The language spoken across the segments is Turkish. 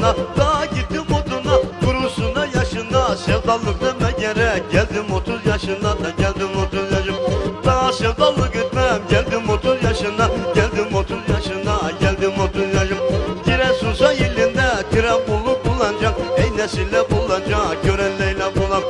yaşına Dağa gittim oduna kurusuna yaşına Sevdalık deme gerek geldim 30 yaşına da geldim 30 yaşım. Daha sevdalık etmem geldim 30 yaşına Geldim 30 yaşına geldim 30 yaşım. Giresun sahilinde tren bulup bulacak Ey nesille bulacak gören Leyla bulam.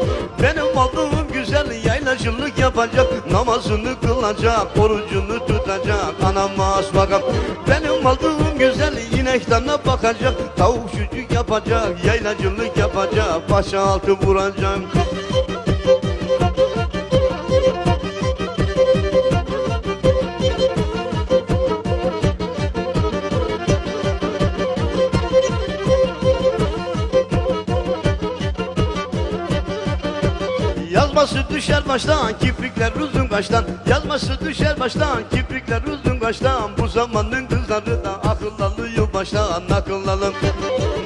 Benim aldığım güzel yaylacılık yapacak Namazını kılacak orucunu tutacak Anam as bakam. Benim aldığım güzel ineklerine bakacak Tavuk çocuk yapacak yaylacılık yapacak Başa altı vuracak. Yazması düşer baştan kiprikler uzun kaştan Yazması düşer baştan kiprikler uzun kaştan Bu zamanın baştan akıl alın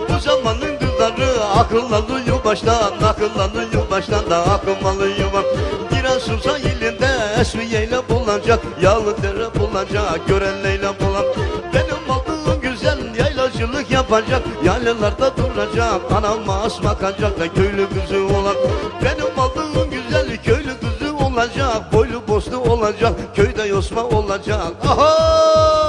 Bu zamanın kızları akıl alıyor baştan akıl alıyor baştan da akıl alıyor. Giresun sahilinde esviyeyle bulacak Yağlı dere bulacak gören Leyla bulan. Benim aldığım güzel yaylacılık yapacak Yaylalarda duracak anama as bakacak da köylü kızı olan. Benim aldığım güzel köylü kızı olacak Boylu boslu olacak köyde yosma olacak. Aha!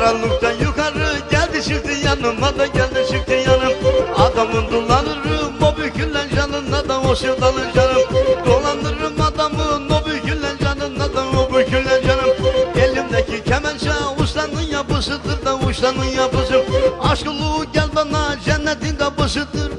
Karanlıktan yukarı geldi çıktı yanıma da geldi çıktı yanım. Adamın dolanırım o bükülen canına da o sevdalı canım. Dolandırırım adamın o bükülen canına da o bükülen canım. Elimdeki kemençe ustanın yapısıdır da ustanın yapısı Aşkı gel bana cennetin kapısıdır